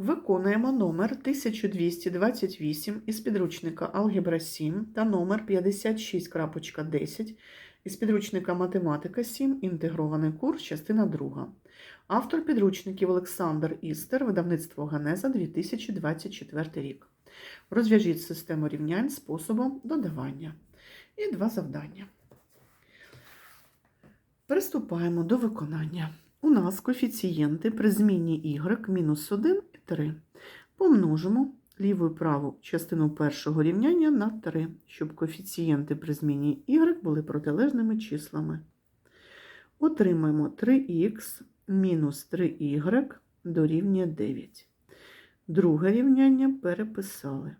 Виконуємо номер 1228 із підручника Алгебра 7 та номер 56.10 із підручника Математика 7. Інтегрований курс, частина 2. Автор підручників Олександр Істер, видавництво Генеза 2024 рік. Розв'яжіть систему рівнянь способом додавання. І два завдання. Приступаємо до виконання. У нас коефіцієнти при зміні y мінус 1 і 3. Помножимо ліву і праву частину першого рівняння на 3, щоб коефіцієнти при зміні y були протилежними числами. Отримаємо 3х мінус 3y дорівнює 9. Друге рівняння переписали.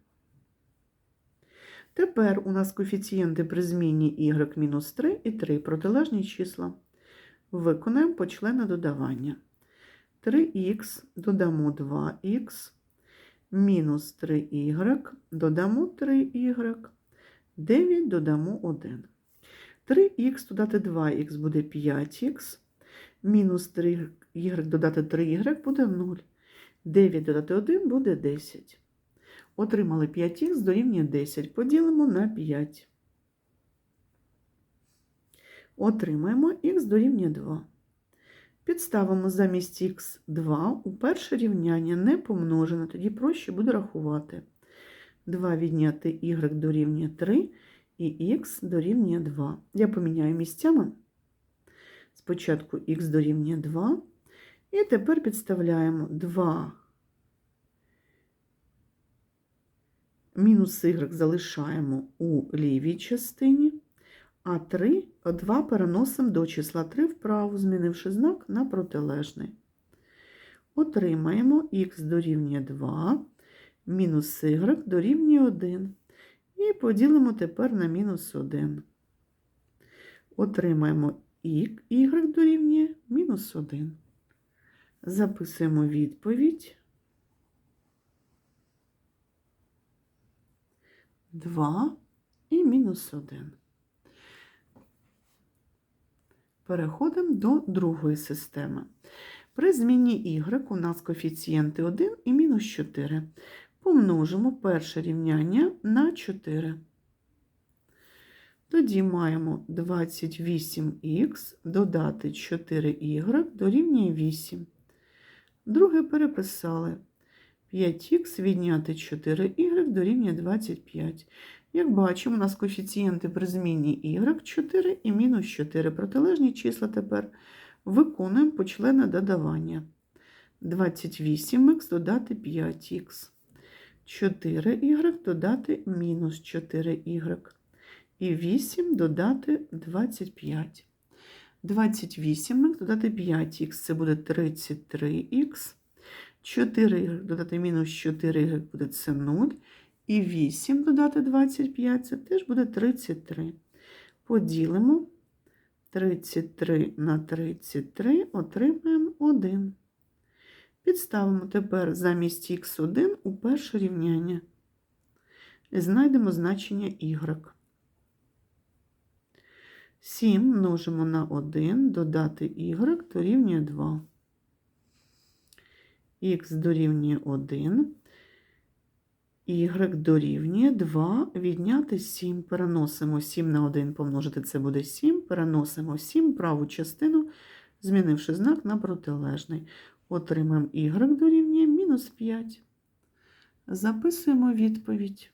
Тепер у нас коефіцієнти при зміні y мінус 3 і 3 протилежні числа. Виконаємо почлене додавання. 3х додамо 2х, мінус 3y додамо 3y, 9 додамо 1. 3х додати 2х буде 5х, мінус 3y додати 3y буде 0. 9 додати 1 буде 10. Отримали 5х дорівнює 10. Поділимо на 5. Отримаємо х дорівнює 2. Підставимо замість х 2 у перше рівняння не помножене, тоді проще буде рахувати. 2 відняти y дорівнює 3 і х дорівнює 2. Я поміняю місцями. Спочатку х дорівнює 2. І тепер підставляємо 2 мінус y залишаємо у лівій частині. А 3, 2 переносимо до числа 3 вправо, змінивши знак на протилежний. Отримаємо х дорівнює 2, мінус y дорівнює 1. І поділимо тепер на мінус 1. Отримаємо y дорівнює мінус 1. Записуємо відповідь. 2 і мінус 1. Переходимо до другої системи. При зміні y у нас коефіцієнти 1 і мінус 4. Помножимо перше рівняння на 4. Тоді маємо 28х додати 4y дорівнює 8. Друге переписали. 5х відняти 4y дорівнює 25. Як бачимо, у нас коефіцієнти при зміні y 4 і мінус 4. Протилежні числа тепер виконуємо почлене додавання. 28х додати 5х. 4y додати мінус 4y. І 8 додати 25. 28х додати 5х це буде 33х. 4 додати мінус 4 буде це 0. І 8 додати 25 це теж буде 33. Поділимо 33 на 33, отримаємо 1. Підставимо тепер замість х1 у перше рівняння. Знайдемо значення y. 7 множимо на 1, додати y дорівнює 2 х дорівнює 1, y дорівнює 2, відняти 7. Переносимо 7 на 1 помножити, це буде 7. Переносимо 7 праву частину, змінивши знак на протилежний. Отримаємо y дорівнює мінус 5. Записуємо відповідь.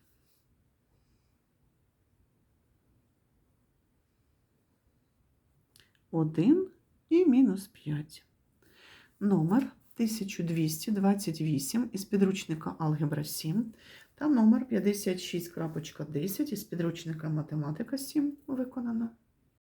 Один і мінус 5. Номер 1228 із підручника Алгебра 7 та номер 56.10 із підручника Математика 7 виконано.